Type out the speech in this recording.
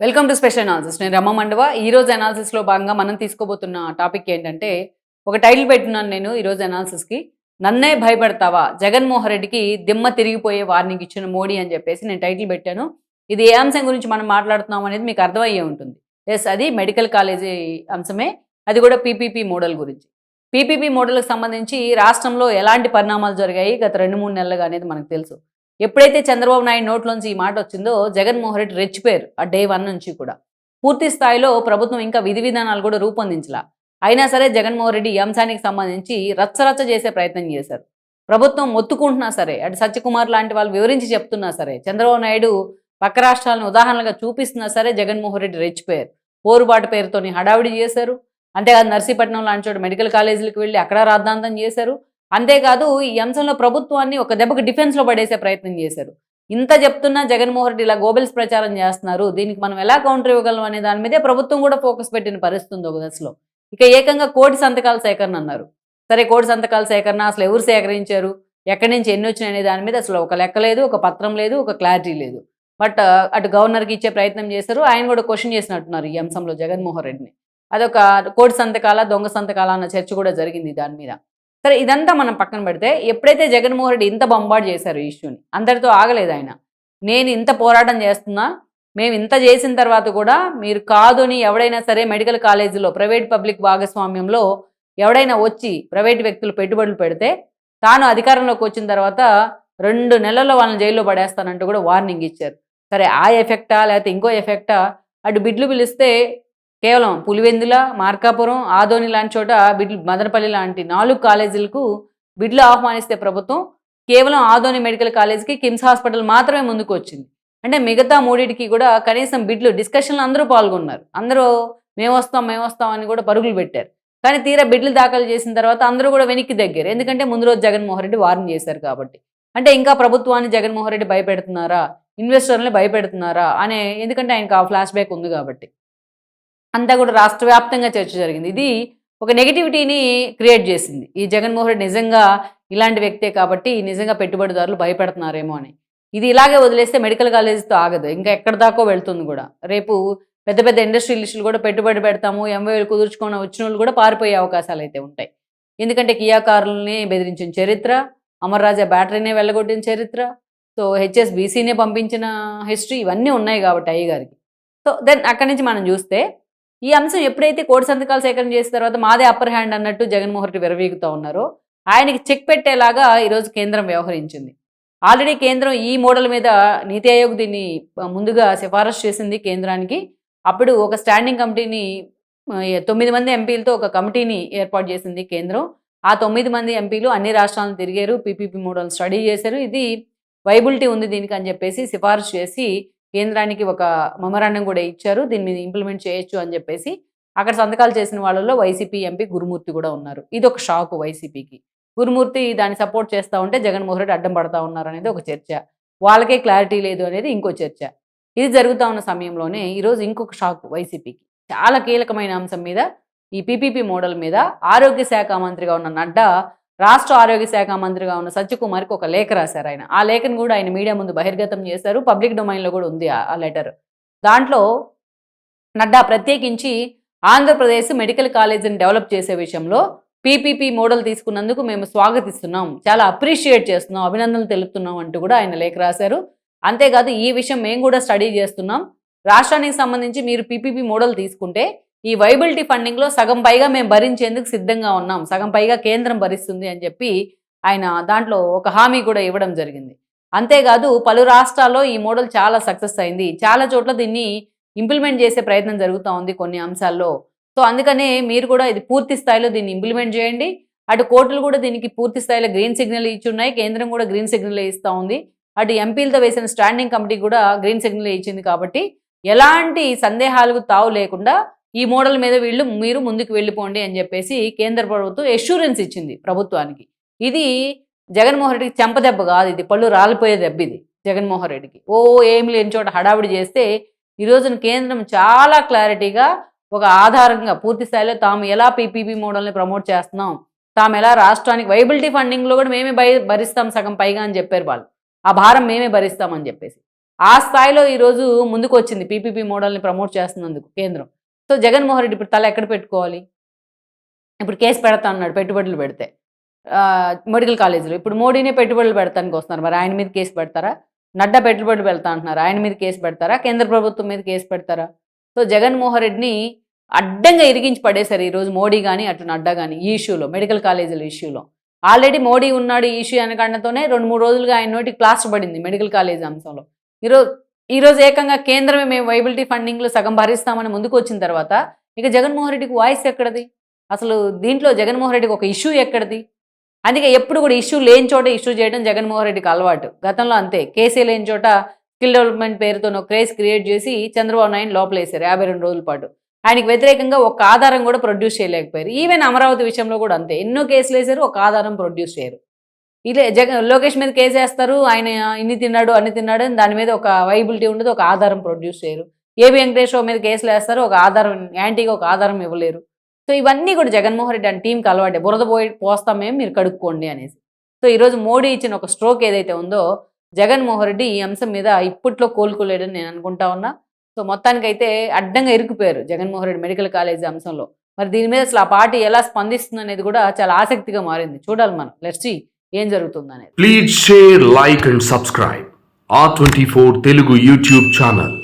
Welcome to special analysis నేను రమ మండవ. ఈ రోజు భాగంగా మనం తీసుకోబోతున్న టాపిక్ ఏంటంటే ఒక టైటిల్ పెట్టున్నాను నేను ఈరోజు అనాలిసిస్కి కి. నన్నే భయపడతావా? జగన్మోహన్ రెడ్డికి దిమ్మ తిరిగిపోయే వార్నింగ్ ఇచ్చిన మోడీ అని చెప్పేసి నేను టైటిల్ పెట్టాను. ఇది ఏ అంశం గురించి మనం మాట్లాడుతున్నాం అనేది మీకు అర్థమయ్యే ఉంటుంది. ఎస్ అది మెడికల్ కాలేజీ అంశమే. అది కూడా పీపీపీ మోడల్ గురించి. పీపీపీ మోడల్కి సంబంధించి రాష్ట్రంలో ఎలాంటి పరిణామాలు జరిగాయి? గత రెండు మూడు నెలలుగా అనేది మనకు తెలుసు. ఎప్పుడైతే చంద్రబాబు నాయుడు నోట్లోంచి ఈ మాట వచ్చిందో జగన్మోహన్ రెడ్డి రెచ్చిపోయారు ఆ డే వన్ నుంచి కూడా. పూర్తి స్థాయిలో ప్రభుత్వం ఇంకా విధి విధానాలు కూడా రూపొందించలా. అయినా సరే జగన్మోహన్ రెడ్డి ఈ అంశానికి సంబంధించి రచ్చరచ్చ చేసే ప్రయత్నం చేశారు. ప్రభుత్వం మొత్తుకుంటున్నా సరే అటు సత్యకుమార్ లాంటి వాళ్ళు వివరించి చెప్తున్నా సరే చంద్రబాబు నాయుడు పక్క రాష్ట్రాలను ఉదాహరణగా చూపిస్తున్నా సరే జగన్మోహన్ రెడ్డి రెచ్చిపోయారు. పోరుబాటు పేరుతోని హడావిడి చేశారు. అంతేకాదు నర్సీపట్నం లాంటి చోట మెడికల్ కాలేజీలకు వెళ్ళి అక్కడ రాద్ధాంతం చేశారు. అంతేకాదు ఈ అంశంలో ప్రభుత్వాన్ని ఒక దెబ్బకు డిఫెన్స్లో పడేసే ప్రయత్నం చేశారు. ఇంత చెప్తున్నా జగన్మోహన్ రెడ్డి ఇలా గోబెల్స్ ప్రచారం చేస్తున్నారు. దీనికి మనం ఎలా కౌంటర్ ఇవ్వగలం అనే దాని మీదే ప్రభుత్వం కూడా ఫోకస్ పెట్టిన పరిస్థితి ఉంది ఒక దశలో. ఇక ఏకంగా కోటి సంతకాల సేకరణ అన్నారు. సరే కోటి సంతకాల సేకరణ అసలు ఎవరు సేకరించారు? ఎక్కడి నుంచి ఎన్ని వచ్చినాయి అనే దాని మీద అసలు ఒక లెక్క లేదు ఒక పత్రం లేదు ఒక క్లారిటీ లేదు. బట్ అటు గవర్నర్కి ఇచ్చే ప్రయత్నం చేశారు. ఆయన కూడా క్వశ్చన్ చేసినట్టున్నారు ఈ అంశంలో జగన్మోహన్ రెడ్డిని. అదొక కోటి సంతకాల దొంగ సంతకాల అన్న చర్చ కూడా జరిగింది దాని మీద. సరే ఇదంతా మనం పక్కన పెడితే ఎప్పుడైతే జగన్మోహన్ రెడ్డి ఇంత బొంబాటు చేశారు ఈ ఇష్యూని అందరితో ఆగలేదు ఆయన. నేను ఇంత పోరాటం చేస్తున్నా మేము ఇంత చేసిన తర్వాత కూడా మీరు కాదు అని ఎవడైనా సరే మెడికల్ కాలేజీలో ప్రైవేట్ పబ్లిక్ భాగస్వామ్యంలో ఎవడైనా వచ్చి ప్రైవేట్ వ్యక్తులు పెట్టుబడులు పెడితే తాను అధికారంలోకి వచ్చిన తర్వాత రెండు నెలల్లో వాళ్ళని జైల్లో పడేస్తానంటూ కూడా వార్నింగ్ ఇచ్చారు. సరే ఆ ఎఫెక్టా లేకపోతే ఇంకో ఎఫెక్టా అటు బిడ్లు పిలిస్తే కేవలం పులివెందుల మార్కాపురం ఆదోని లాంటి చోట బిడ్లు మదనపల్లి లాంటి నాలుగు కాలేజీలకు బిడ్లు ఆహ్వానిస్తే ప్రభుత్వం కేవలం ఆదోని మెడికల్ కాలేజీకి కిమ్స్ హాస్పిటల్ మాత్రమే ముందుకు వచ్చింది. అంటే మిగతా మూడింటికి కూడా కనీసం బిడ్లు డిస్కషన్లు అందరూ పాల్గొన్నారు. అందరూ మేము వస్తాం మేము వస్తాం అని కూడా పరుగులు పెట్టారు. కానీ తీరా బిడ్లు దాఖలు చేసిన తర్వాత అందరూ కూడా వెనక్కి దగ్గర. ఎందుకంటే ముందు రోజు జగన్మోహన్ రెడ్డి వార్న్ చేశారు కాబట్టి. అంటే ఇంకా ప్రభుత్వాన్ని జగన్మోహన్ రెడ్డి భయపెడుతున్నారా? ఇన్వెస్టర్లని భయపెడుతున్నారా? అనే ఎందుకంటే ఆయనకు ఆ ఫ్లాష్ బ్యాక్ ఉంది కాబట్టి. అంతా కూడా రాష్ట్ర వ్యాప్తంగా చర్చ జరిగింది. ఇది ఒక నెగిటివిటీని క్రియేట్ చేసింది. ఈ జగన్మోహన్ రెడ్డి నిజంగా ఇలాంటి వ్యక్తే కాబట్టి నిజంగా పెట్టుబడిదారులు భయపెడుతున్నారేమో అని. ఇది ఇలాగే వదిలేస్తే మెడికల్ కాలేజీతో ఆగదు. ఇంకా ఎక్కడ దాకో వెళ్తుంది కూడా. రేపు పెద్ద పెద్ద ఇండస్ట్రియలిస్టులు కూడా పెట్టుబడి పెడతాము ఎంవైలు కుదుర్చుకొని వచ్చిన వాళ్ళు కూడా పారిపోయే అవకాశాలు అయితే ఉంటాయి. ఎందుకంటే కియా కార్లని బెదిరించిన చరిత్ర అమర్రాజా బ్యాటరీనే వెళ్ళగొట్టిన చరిత్ర సో హెచ్ఎస్బీసీనే పంపించిన హిస్టరీ ఇవన్నీ ఉన్నాయి కాబట్టి అయ్య గారికి సో దెన్ అక్కడి నుంచి మనం చూస్తే ఈ అంశం ఎప్పుడైతే కోటి సంతకాలు సేకరణ చేసిన తర్వాత మాదే అప్పర్ హ్యాండ్ అన్నట్టు జగన్మోహన్ రెడ్డి విరవీగుతూ ఉన్నారో ఆయనకి చెక్ పెట్టేలాగా ఈరోజు కేంద్రం వ్యవహరించింది. ఆల్రెడీ కేంద్రం ఈ మోడల్ మీద నీతి ఆయోగ్ దీన్ని ముందుగా సిఫారసు చేసింది కేంద్రానికి. అప్పుడు ఒక స్టాండింగ్ కమిటీని తొమ్మిది మంది ఎంపీలతో ఒక కమిటీని ఏర్పాటు చేసింది కేంద్రం. ఆ తొమ్మిది మంది ఎంపీలు అన్ని రాష్ట్రాలను తిరిగారు పీపీపీ మోడల్ స్టడీ చేశారు. ఇది వైబిలిటీ ఉంది దీనికి అని చెప్పేసి సిఫారసు చేసి కేంద్రానికి ఒక మెమరాండం కూడా ఇచ్చారు. దీన్ని మీద ఇంప్లిమెంట్ చేయొచ్చు అని చెప్పేసి అక్కడ సంతకాలు చేసిన వాళ్ళలో వైసీపీ ఎంపీ గురుమూర్తి కూడా ఉన్నారు. ఇది ఒక షాక్ వైసీపీకి. గురుమూర్తి దాన్ని సపోర్ట్ చేస్తూ ఉంటే జగన్మోహన్ రెడ్డి అడ్డం పడతా ఉన్నారు అనేది ఒక చర్చ. వాళ్ళకే క్లారిటీ లేదు అనేది ఇంకో చర్చ. ఇది జరుగుతూ ఉన్న సమయంలోనే ఈరోజు ఇంకొక షాక్ వైసీపీకి. చాలా కీలకమైన అంశం మీద ఈ పీపీపీ మోడల్ మీద ఆరోగ్య శాఖ మంత్రిగా ఉన్న నడ్డా రాష్ట్ర ఆరోగ్య శాఖ మంత్రిగా ఉన్న సత్యకుమార్కి ఒక లేఖ రాశారు ఆయన. ఆ లేఖను కూడా ఆయన మీడియా ముందు బహిర్గతం చేశారు. పబ్లిక్ డొమైన్లో కూడా ఉంది ఆ- ఆ లెటర్. దాంట్లో నడ్డా ప్రత్యేకించి ఆంధ్రప్రదేశ్ మెడికల్ కాలేజీని డెవలప్ చేసే విషయంలో పీపీపీ మోడల్ తీసుకున్నందుకు మేము స్వాగతిస్తున్నాం. చాలా అప్రిషియేట్ చేస్తున్నాం అభినందనలు తెలుపుతున్నాం అంటూ కూడా ఆయన లేఖ రాశారు. అంతేకాదు ఈ విషయం మేము కూడా స్టడీ చేస్తున్నాం. రాష్ట్రానికి సంబంధించి మీరు పీపీపీ మోడల్ తీసుకుంటే ఈ వైబిలిటీ ఫండింగ్లో సగం పైగా మేము భరించేందుకు సిద్ధంగా ఉన్నాం. సగం పైగా కేంద్రం భరిస్తుంది అని చెప్పి ఆయన దాంట్లో ఒక హామీ కూడా ఇవ్వడం జరిగింది. అంతేకాదు పలు రాష్ట్రాల్లో ఈ మోడల్ చాలా సక్సెస్ అయింది. చాలా చోట్ల దీన్ని ఇంప్లిమెంట్ చేసే ప్రయత్నం జరుగుతూ ఉంది కొన్ని అంశాల్లో. సో అందుకనే మీరు కూడా ఇది పూర్తి స్థాయిలో దీన్ని ఇంప్లిమెంట్ చేయండి. అటు కోర్టులు కూడా దీనికి పూర్తి స్థాయిలో గ్రీన్ సిగ్నల్ ఇచ్చి ఉన్నాయి కేంద్రం కూడా గ్రీన్ సిగ్నల్ ఇస్తూ ఉంది. అటు ఎంపీలతో వేసిన స్టాండింగ్ కమిటీ కూడా గ్రీన్ సిగ్నల్ ఇచ్చింది కాబట్టి ఎలాంటి సందేహాలకు తావు లేకుండా ఈ మోడల్ మీద వీళ్ళు మీరు ముందుకు వెళ్ళిపోండి అని చెప్పేసి కేంద్ర ప్రభుత్వం ఎష్యూరెన్స్ ఇచ్చింది ప్రభుత్వానికి. ఇది జగన్మోహన్ రెడ్డికి చెంపదెబ్బ కాదు ఇది పళ్ళు రాలిపోయే దెబ్బ ఇది జగన్మోహన్ రెడ్డికి. ఓ ఏమి లేని చోట హడావిడి చేస్తే ఈ రోజున కేంద్రం చాలా క్లారిటీగా ఒక ఆధారంగా పూర్తి స్థాయిలో తాము ఎలా పీపీపీ మోడల్ని ప్రమోట్ చేస్తున్నాం తాము ఎలా రాష్ట్రానికి వైబిలిటీ ఫండింగ్లో కూడా మేమే భయ భరిస్తాం సగం పైగా అని చెప్పారు వాళ్ళు. ఆ భారం మేమే భరిస్తామని చెప్పేసి. ఆ స్థాయిలో ఈరోజు ముందుకు వచ్చింది పీపీపీ మోడల్ని ప్రమోట్ చేస్తున్నందుకు కేంద్రం. సో జగన్మోహన్ రెడ్డి ఇప్పుడు తల ఎక్కడ పెట్టుకోవాలి? ఇప్పుడు కేసు పెడతా అన్నాడు పెట్టుబడులు పెడితే. మెడికల్ కాలేజీలో. ఇప్పుడు మోడీనే పెట్టుబడులు పెడతానికి వస్తున్నారు. మరి ఆయన మీద కేసు పెడతారా? నడ్డా పెట్టుబడులు పెడతా అంటున్నారు. ఆయన మీద కేసు పెడతారా? కేంద్ర ప్రభుత్వం మీద కేసు పెడతారా? సో జగన్మోహన్ రెడ్డిని అడ్డంగా ఇరిగించి పడేశారు ఈరోజు మోడీ కానీ అటు నడ్డా కానీ ఈ ఇష్యూలో మెడికల్ కాలేజీల ఇష్యూలో. ఆల్రెడీ మోడీ ఉన్నాడు ఈ ఇష్యూ అనకాండతోనే రెండు మూడు రోజులుగా ఆయన నోటికి ప్లాస్టర్ పడింది మెడికల్ కాలేజ్ అంశంలో. ఈరోజు ఈరోజు ఏకంగా కేంద్రమే మేము వైబిలిటీ ఫండింగ్లో సగం భరిస్తామని ముందుకు వచ్చిన తర్వాత ఇక జగన్మోహన్ రెడ్డికి వాయిస్ ఎక్కడది? అసలు దీంట్లో జగన్మోహన్ రెడ్డికి ఒక ఇష్యూ ఎక్కడది? అందుకే ఎప్పుడు కూడా ఇష్యూ లేని చోట ఇష్యూ చేయడం జగన్మోహన్ రెడ్డికి అలవాటు. గతంలో అంతే కేసీ లేని చోట స్కిల్ డెవలప్మెంట్ పేరుతోనో క్రేజ్ క్రియేట్ చేసి చంద్రబాబు నాయుడు లోపలేశారు యాభై రెండు రోజుల పాటు. ఆయనకి వ్యతిరేకంగా ఒక ఆధారం కూడా ప్రొడ్యూస్ చేయలేకపోయారు. ఈవెన్ అమరావతి విషయంలో కూడా అంతే ఎన్నో కేసులు వేశారు ఒక ఆధారం ప్రొడ్యూస్ చేయరు. ఇదే జగన్ లోకేష్ మీద కేసు వేస్తారు ఆయన ఇన్ని తిన్నాడు అన్ని తిన్నాడు అని దాని మీద ఒక వైబిలిటీ ఉండదు ఒక ఆధారం ప్రొడ్యూస్ చేయరు. ఏబి వెంకటేశ్వర మీద కేసులు వేస్తారు ఒక ఆధారం యాంటీగా ఒక ఆధారం ఇవ్వలేరు. సో ఇవన్నీ కూడా జగన్మోహన్ రెడ్డి అని టీంకి అలవాటే. బురద పోయి పోస్తాం మేము మీరు కడుక్కోండి అనేసి. సో ఈరోజు మోడీ ఇచ్చిన ఒక స్ట్రోక్ ఏదైతే ఉందో జగన్మోహన్ రెడ్డి ఈ అంశం మీద ఇప్పట్లో కోలుకోలేడని నేను అనుకుంటా ఉన్నా. సో మొత్తానికైతే అడ్డంగా ఇరుకుపోయారు జగన్మోహన్ రెడ్డి మెడికల్ కాలేజ్ అంశంలో. మరి దీని మీద అసలు ఆ పార్టీ ఎలా స్పందిస్తుంది అనేది కూడా చాలా ఆసక్తిగా మారింది. చూడాలి మనం. లెట్స్ ఏం జరుగుతుందనేది. Please share like and subscribe ఆ twenty four Telugu YouTube channel